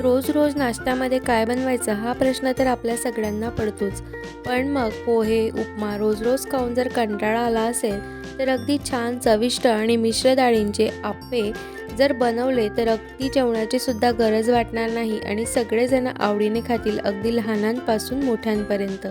रोज रोज नाश्त्यामध्ये काय बनवायचं हा प्रश्न तर आपल्या सगळ्यांना पडतोच. पण मग पोहे उपमा रोज रोज खाऊन जर कंटाळा आला असेल तर अगदी छान चविष्ट आणि मिश्र डाळींचे आप्पे जर बनवले तर अगदी जेवणाची सुद्धा गरज वाटणार नाही आणि सगळेजण आवडीने खातील अगदी लहानांपासून मोठ्यांपर्यंत.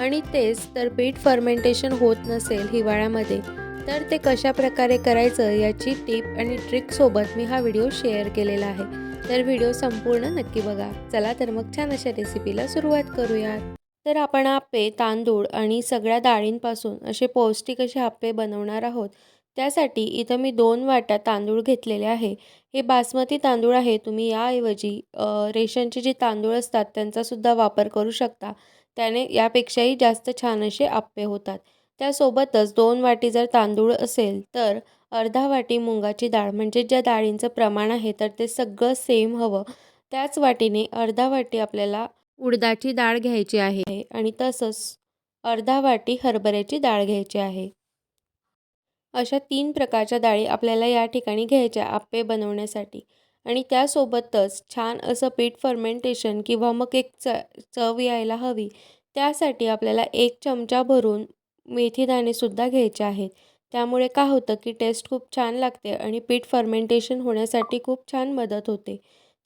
आणि तेच तर पीठ फर्मेंटेशन होत नसेल हिवाळ्यामध्ये तर ते कशा प्रकारे करायचं याची टीप आणि ट्रिकसोबत मी हा व्हिडिओ शेअर केलेला आहे. तर व्हिडिओ संपूर्ण नक्की बघा. चला तर मग छान अशा रेसिपीला सुरुवात करूयात. तर आपण आप्पे तांदूळ आणि सगळ्या डाळींपासून असे पौष्टिक असे आप्पे बनवणार आहोत. त्यासाठी इथं मी दोन वाट्या तांदूळ घेतलेले आहे. हे बासमती तांदूळ आहे. तुम्ही याऐवजी रेशनचे जे तांदूळ असतात त्यांचासुद्धा वापर करू शकता. त्याने यापेक्षाही जास्त छान असे आप्पे होतात. त्यासोबतच दोन वाटी जर तांदूळ असेल तर अर्धा वाटी मुगाची डाळ म्हणजे ज्या डाळींचं प्रमाण आहे तर ते सगळं सेम हवं. त्याच वाटीने अर्धा वाटी आपल्याला उडदाची डाळ घ्यायची आहे आणि तसंच अर्धा वाटी हरभऱ्याची डाळ घ्यायची आहे. अशा तीन प्रकारच्या डाळी आपल्याला या ठिकाणी घ्यायच्या आप्पे बनवण्यासाठी. आणि त्यासोबतच छान असं पीठ फर्मेंटेशन किंवा मग एक च चव यायला हवी. त्यासाठी आपल्याला एक चमचा भरून मेथीदाणेसुद्धा घ्यायचे आहेत. त्यामुळे काय होतं की टेस्ट खूप छान लागते आणि पीठ फर्मेंटेशन होण्यासाठी खूप छान मदत होते.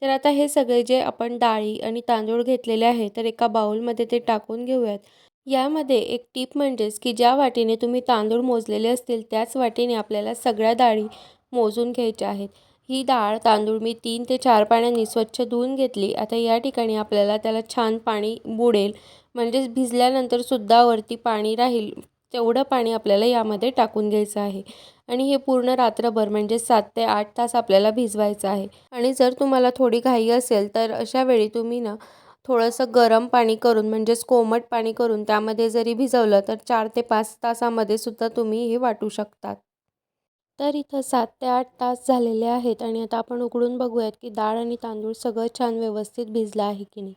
तर आता हे सगळे जे आपण डाळी आणि तांदूळ घेतलेले आहे तर एका बाउलमध्ये ते टाकून घेऊयात. यामध्ये एक टीप म्हणजेच की ज्या वाटीने तुम्ही तांदूळ मोजलेले असतील त्याच वाटीने आपल्याला सगळ्या डाळी मोजून घ्यायच्या आहेत. ही डाळ तांदूळ मी तीन ते चार पाण्याने स्वच्छ धुवून घेतली. आता या ठिकाणी आपल्याला त्याला छान पाणी बुडेल. म्हणजेच भिजल्यानंतर सुद्धा वरती पाणी राहील. तेवढं पाणी आपल्याला यामध्ये टाकून घ्यायचं आहे. आणि हे पूर्ण रात्रभर म्हणजे सात ते आठ तास आपल्याला भिजवायचं आहे. आणि जर तुम्हाला थोडी घाई असेल तर अशा वेळी तुम्ही ना थोडंसं गरम पाणी करून म्हणजेच कोमट पाणी करून त्यामध्ये जरी भिजवलं तर चार ते पाच तासामध्ये सुद्धा तुम्ही हे वाटू शकतात. तर इथं सात ते आठ तास झालेले आहेत आणि आता आपण उघडून बघूयात की डाळ आणि तांदूळ सगळं छान व्यवस्थित भिजलं आहे की नाही.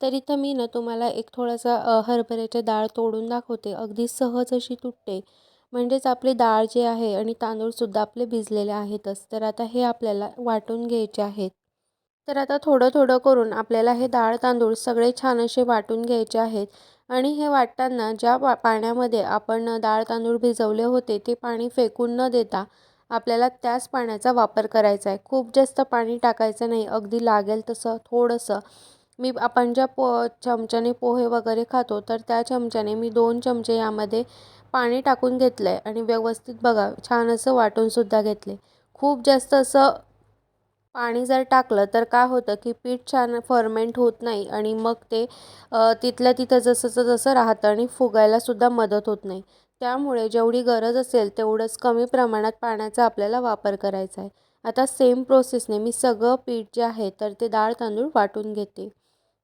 तर इथं मी ना तुम्हाला एक थोडासा हरभऱ्याची डाळ तोडून दाखवते. अगदी सहज अशी तुटते. म्हणजेच आपली डाळ जे आहे आणि तांदूळसुद्धा आपले भिजलेले आहेतच. तर आता हे आपल्याला वाटून घ्यायचे आहेत. तर आता थोडं थोडं करून आपल्याला हे डाळ तांदूळ सगळे छान असे वाटून घ्यायचे आहेत. आणि हे वाटताना ज्या पा पाण्यामध्ये आपण डाळ तांदूळ भिजवले होते ते पाणी फेकून न देता आपल्याला त्याच पाण्याचा वापर करायचा आहे. खूप जास्त पाणी टाकायचं नाही. अगदी लागेल तसं थोडंसं. मी आपण ज्या पो चमच्याने पोहे वगैरे खातो तर त्या चमच्याने मी दोन चमचे यामध्ये पाणी टाकून घेतलं आहे आणि व्यवस्थित बघा छान असं वाटूनसुद्धा घेतले खूप जास्त असं पाणी जर टाकलं तर काय होतं की पीठ छान फर्मेंट होत नाही आणि मग ते तिथल्या तिथं जसंचं जसं राहतं आणि फुगायलासुद्धा मदत होत नाही. त्यामुळे जेवढी गरज असेल तेवढंच कमी प्रमाणात पाण्याचा आपल्याला वापर करायचा आहे. आता सेम प्रोसेसने मी सगळं पीठ जे आहे तर ते डाळ तांदूळ वाटून घेते.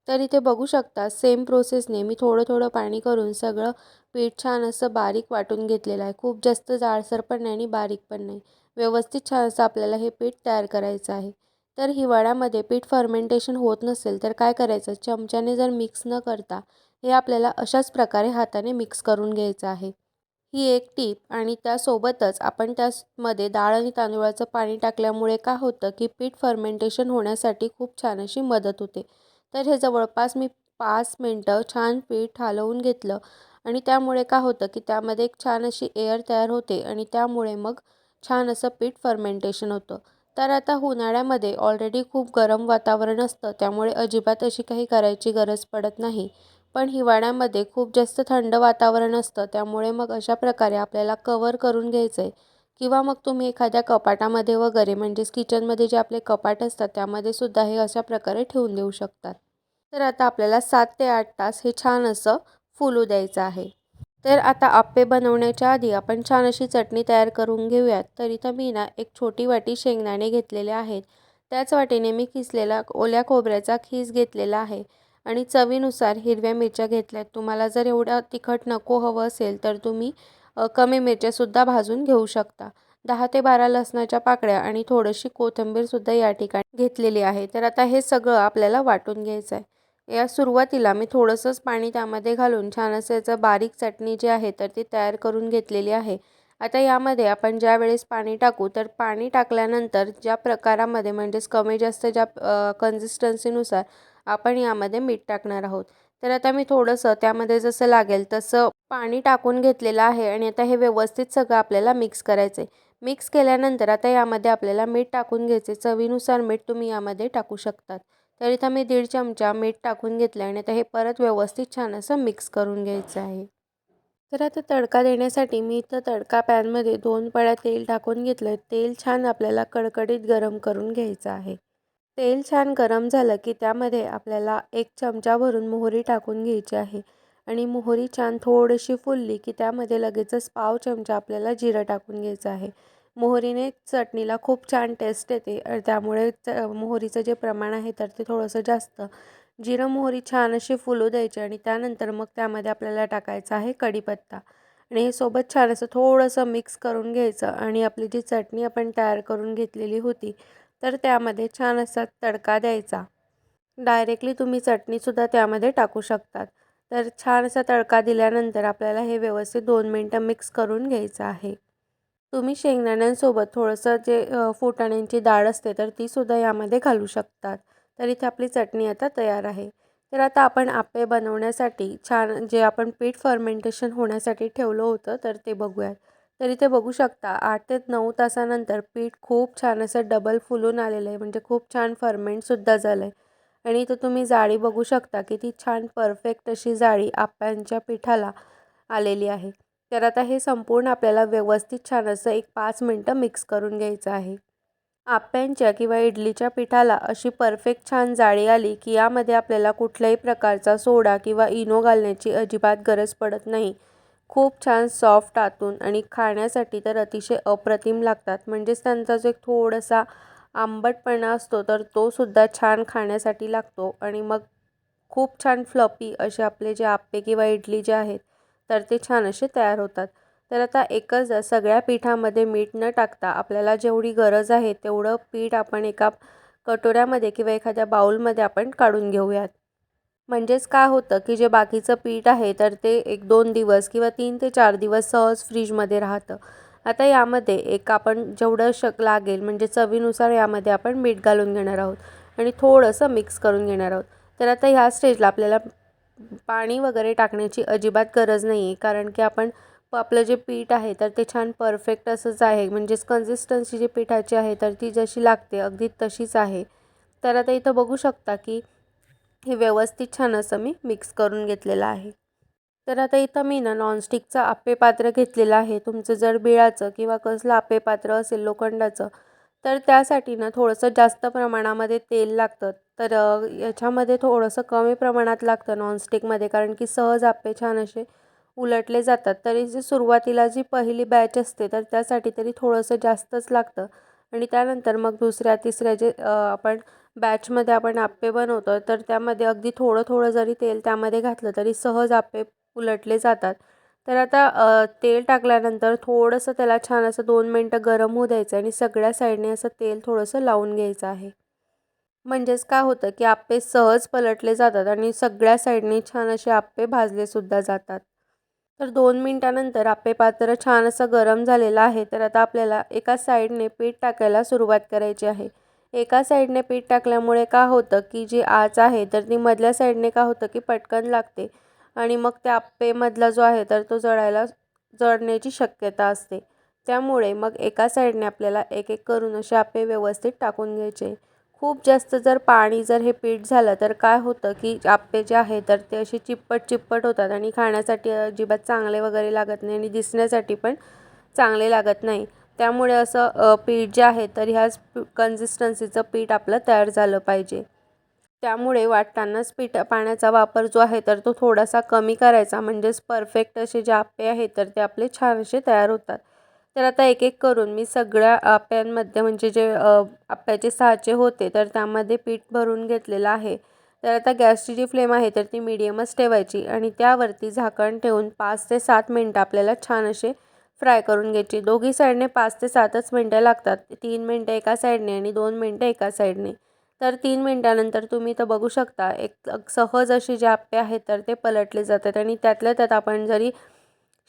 तर इथे बघू शकता सेम प्रोसेसने मी थोडं थोडं पाणी करून सगळं पीठ छान असं बारीक वाटून घेतलेलं आहे. खूप जास्त जाडसर पण नाही आणि बारीक पण नाही. व्यवस्थित छान असं आपल्याला हे पीठ तयार करायचं आहे. तर हिवाळ्यामध्ये पीठ फर्मेंटेशन होत नसेल तर काय करायचं? चमच्याने जर मिक्स न करता हे आपल्याला अशाच प्रकारे हाताने मिक्स करून घ्यायचं आहे. ही एक टीप आणि त्यासोबतच आपण त्यामध्ये डाळ आणि तांदूळाचं पाणी टाकल्यामुळे का होतं की पीठ फर्मेंटेशन होण्यासाठी खूप छान अशी मदत होते. तर हे जवळपास मी पाच मिनटं छान पीठ हलवून घेतलं. आणि त्यामुळे काय होतं की त्यामध्ये एक छान अशी एअर तयार होते आणि त्यामुळे मग छान असं पीठ फर्मेंटेशन होतं. तर आता उन्हाळ्यामध्ये ऑलरेडी खूप गरम वातावरण असतं त्यामुळे अजिबात अशी काही करायची गरज पडत नाही. पण हिवाळ्यामध्ये खूप जास्त थंड वातावरण असतं त्यामुळे मग अशा प्रकारे आपल्याला कवर करून घ्यायचं आहे किंवा मग तुम्ही एखाद्या कपाटामध्ये वगैरे म्हणजेच किचनमध्ये जे आपले कपाट असतात त्यामध्ये सुद्धा हे अशा प्रकारे ठेवून देऊ शकतात. तर आता आपल्याला सात ते आठ तास हे छान असं फुलू द्यायचं आहे. तर आता आप्पे बनवण्याच्या आधी आपण छान अशी चटणी तयार करून घेऊयात. तर इथं मी ना एक छोटी वाटी शेंगदाणे घेतलेले आहेत. त्याच वाटीने मी किसलेला ओल्या खोबऱ्याचा खीस घेतलेला आहे. आणि चवीनुसार हिरव्या मिरच्या घेतल्यात. तुम्हाला जर एवढं तिखट नको हवं असेल तर तुम्ही कमी मिरच्यासुद्धा भाजून घेऊ शकता. दहा ते बारा लसणाच्या पाकळ्या आणि थोडीशी कोथिंबीरसुद्धा या ठिकाणी घेतलेली आहे. तर आता हे सगळं आपल्याला वाटून घ्यायचं आहे या सुरुवातीला मी थोडंसंच पाणी त्यामध्ये घालून छान असं याचं बारीक चटणी जी आहे तर ती तयार करून घेतलेली आहे. आता यामध्ये आपण ज्या वेळेस पाणी टाकू तर पाणी टाकल्यानंतर ज्या प्रकारामध्ये म्हणजेच कमी जास्त ज्या कन्सिस्टन्सीनुसार आपण यामध्ये मीठ टाकणार आहोत. तर आता मी थोडंसं त्यामध्ये जसं लागेल तसं पाणी टाकून घेतलेलं आहे आणि आता हे व्यवस्थित सगळं आपल्याला मिक्स करायचं आहे मिक्स केल्यानंतर आता यामध्ये आपल्याला मीठ टाकून घ्यायचे चवीनुसार मीठ तुम्ही यामध्ये टाकू शकतात. तर इथं मी दीड चमचा मीठ टाकून घेतलं आणि आता हे परत व्यवस्थित छान असं मिक्स करून घ्यायचं आहे. तर आता तडका देण्यासाठी मी इथं तडका पॅनमध्ये दोन पळ्या तेल टाकून घेतलं तेल छान आपल्याला कडकडीत गरम करून घ्यायचं आहे. तेल छान गरम झालं की त्यामध्ये आपल्याला एक चमचा भरून मोहरी टाकून घ्यायची आहे. आणि मोहरी छान थोडीशी फुलली की त्यामध्ये लगेचच पाव चमचा आपल्याला जिरं टाकून घ्यायचं आहे. मोहरीने चटणीला खूप छान टेस्ट येते. त्यामुळे च मोहरीचं जे प्रमाण आहे तर ते थोडंसं जास्त. जिरं मोहरी छान अशी फुलू द्यायची आणि त्यानंतर मग त्यामध्ये आपल्याला टाकायचं आहे कढीपत्ता. आणि हे सोबत छान असं थोडंसं मिक्स करून घ्यायचं. आणि आपली जी चटणी आपण तयार करून घेतलेली होती तर त्यामध्ये छान असा तडका द्यायचा. डायरेक्टली तुम्ही चटणीसुद्धा त्यामध्ये टाकू शकतात. तर छान असा तडका दिल्यानंतर आपल्याला हे व्यवस्थित दोन मिनटं मिक्स करून घ्यायचं आहे. तुम्ही शेंगदाण्यांसोबत थोडंसं जे फुटाण्यांची डाळ असते तर तीसुद्धा यामध्ये घालू शकतात. तर इथे आपली चटणी आता तयार आहे. तर आता आपण आपे बनवण्यासाठी छान जे आपण पीठ फर्मेंटेशन होण्यासाठी ठेवलं होतं तर ते बघूयात. तर इथे बघू शकता. आठ ते नऊ तासानंतर पीठ खूप छान असं डबल फुलून आलेलं आहे. म्हणजे खूप छान फर्मेंटसुद्धा झालं आहे आणि इथं तुम्ही जाळी बघू शकता की ती छान परफेक्ट अशी जाळी आप्यांच्या पिठाला आलेली आहे. तर आता हे संपूर्ण आपल्याला व्यवस्थित छान असं एक पाच मिनटं मिक्स करून घ्यायचं आहे. आप्यांच्या किंवा इडलीच्या पिठाला अशी परफेक्ट छान जाळी आली की यामध्ये आपल्याला कुठल्याही प्रकारचा सोडा किंवा इनो घालण्याची अजिबात गरज पडत नाही. खूप छान सॉफ्ट आतून आणि खाण्यासाठी तर अतिशय अप्रतिम लागतात. म्हणजेच त्यांचा जो एक थोडासा आंबटपणा असतो तर तो सुद्धा छान खाण्यासाठी लागतो. आणि मग खूप छान फ्लपी असे आपले जे आप्पे किंवा इडली जे आहेत तर ते छान असे तयार होतात. तर आता एकच सगळ्या पिठामध्ये मीठ न टाकता आपल्याला जेवढी गरज आहे तेवढं पीठ आपण एका कटोऱ्यामध्ये किंवा एखाद्या बाऊलमध्ये आपण काढून घेऊयात. म्हणजेच काय होतं की जे बाकीचं पीठ आहे तर ते एक दोन दिवस किंवा तीन ते चार दिवस सहज फ्रीजमध्ये राहतं. आता यामध्ये एक आपण जेवढं शक लागेल म्हणजे चवीनुसार यामध्ये आपण मीठ घालून घेणार आहोत आणि थोडंसं मिक्स करून घेणार आहोत. तर आता ह्या स्टेजला आपल्याला पाणी वगैरे टाकण्याची अजिबात गरज नाही आहे कारण की आपण आपलं जे पीठ आहे तर ते छान परफेक्ट असंच आहे. म्हणजेच कन्सिस्टन्सी जी पिठाची आहे तर ती जशी लागते अगदी तशीच आहे. तर आता इथं बघू शकता की हे व्यवस्थित छान असं मी मिक्स करून घेतलेलं आहे. तर आता इथं मी ना नॉनस्टिकचं आप्पे पात्र घेतलेलं आहे. तुमचं जर बिळाचं किंवा कसलं आप्पे पात्र असेल लोखंडाचं तर त्यासाठी ना थोडंसं जास्त प्रमाणामध्ये तेल लागतं. तर याच्यामध्ये थोडंसं कमी प्रमाणात लागतं नॉनस्टिकमध्ये कारण की सहज आप्पे छान असे उलटले जातात. तरी जे सुरुवातीला जी पहिली बॅच असते तर त्यासाठी तरी थोडंसं जास्तच लागतं. आणि त्यानंतर मग दुसऱ्या तिसऱ्या जे आपण बॅचमध्ये आपण आप्पे बनवतो तर त्यामध्ये अगदी थोडं थोडं जरी तेल त्यामध्ये घातलं तरी सहज आप्पे उलटले जातात. तर आता तेल टाकल्यानंतर थोडंसं त्याला छान असं दोन मिनटं गरम होऊ द्यायचं आणि सगळ्या साईडने असं तेल थोडंसं लावून घ्यायचं आहे. म्हणजेच काय होतं की आप्पे सहज पलटले जातात आणि सगळ्या साईडने छान असे आप्पे भाजलेसुद्धा जातात. तर दोन मिनटानंतर आप्पे पात्र छान असं गरम झालेलं आहे. तर आता आपल्याला एका साईडने पीठ टाकायला सुरुवात करायची आहे. एका साईडने पीठ टाकल्यामुळे का होतं की जी आच आहे तर ती मधल्या साईडने का होतं की पटकन लागते. आणि मग त्या आप्पेमधला जो आहे तर तो जळायला जळण्याची शक्यता असते. त्यामुळे मग एका साईडने आपल्याला एक एक करून असे आप्पे व्यवस्थित टाकून घ्यायचे. खूप जास्त जर पाणी जर हे पीठ झालं तर काय होतं की आप्पे जे आहे तर ते असे चिप्पट चिप्पट होतात आणि खाण्यासाठी अजिबात चांगले वगैरे लागत नाही आणि दिसण्यासाठी पण चांगले लागत नाही. त्यामुळे असं पीठ जे आहे तर ह्याच कन्सिस्टन्सीचं पीठ आपलं तयार झालं पाहिजे. त्यामुळे वाटतानाच पीठ पाण्याचा वापर जो आहे तर तो थोडासा कमी करायचा. म्हणजेच परफेक्ट असे जे आप्पे आहेत तर ते आपले छान असे तयार होतात. तर आता एक एक करून मी सगळ्या आप्यांमध्ये म्हणजे जे आप्याचे साचे होते तर त्यामध्ये पीठ भरून घेतलेलं आहे. तर आता गॅसची जी फ्लेम आहे तर ती मिडियमच ठेवायची आणि त्यावरती झाकण ठेवून पाच ते सात मिनटं आपल्याला छान असे फ्राय करून घ्यायची. दोघी साईडने पाच ते सातच मिनटं लागतात. तीन मिनटं एका साईडने आणि दोन मिनटं एका साईडने. तर तीन मिनटानंतर तुम्ही तर बघू शकता एक सहज असे जे आप्पे आहेत तर ते पलटले जातात आणि त्यातल्या त्यात आपण जरी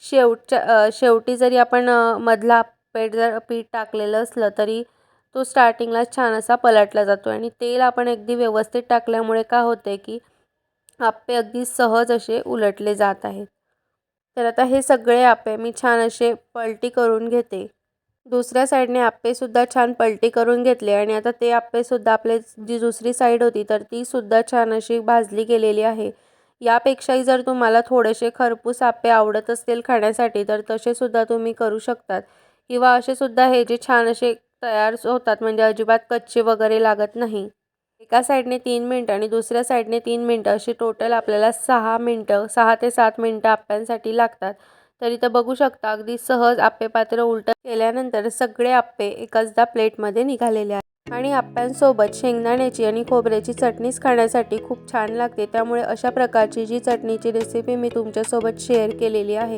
शेवटच्या शेवटी जरी आपण मधला पेट जर पीठ टाकलेलं असलं तरी तो स्टार्टिंगला छान असा पलटला जातो आणि तेल आपण अगदी व्यवस्थित टाकल्यामुळे का होते की आप्पे अगदी सहज असे उलटले जात आहेत. तर आता हे सगळे आप्पे मी छान असे पलटी करून घेते. दुसऱ्या साईडने आप्पेसुद्धा छान पलटी करून घेतले आणि आता ते आप्पेसुद्धा आपले जी दुसरी साईड होती तर तीसुद्धा छान अशी भाजली गेलेली आहे. यापेक्षाही जर तुम्हाला थोडेसे खरपूस आप्पे आवडत असतील खाण्यासाठी तर तसेसुद्धा तुम्ही करू शकतात. किंवा असेसुद्धा हे जे छान असे तयार होतात म्हणजे अजिबात कच्चे वगैरे लागत नाही. एका साईडने तीन मिनटं आणि दुसऱ्या साईडने तीन मिनटं अशी टोटल आपल्याला सहा मिनटं सहा ते सात मिनटं आप्प्यांसाठी लागतात. तर इथं बघू शकता अगदी सहज आप्पे पात्र उलटं केल्यानंतर सगळे आप्पे एकाचदा प्लेटमध्ये निघालेले आहेत. आणि आप्प्यांसोबत शेंगदाण्याची आणि खोबऱ्याची चटणीच खाण्यासाठी खूप छान लागते. त्यामुळे अशा प्रकारची जी चटणीची रेसिपी मी तुमच्यासोबत शेअर केलेली आहे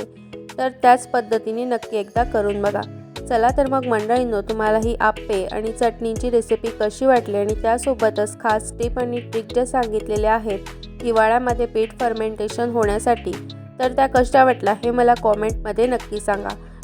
तर त्याच पद्धतीने नक्की एकदा करून बघा. चला तर मग मंडळींनो तुम्हाला ही आप्पे आणि चटणीची रेसिपी कशी वाटली आणि त्यासोबतच खास टिप आणि ट्रिक ज्या सांगितलेल्या आहेत हिवाळ्यामध्ये पीठ फर्मेंटेशन होण्यासाठी तर त्या कशा वाटल्या हे मला कॉमेंटमध्ये नक्की सांगा.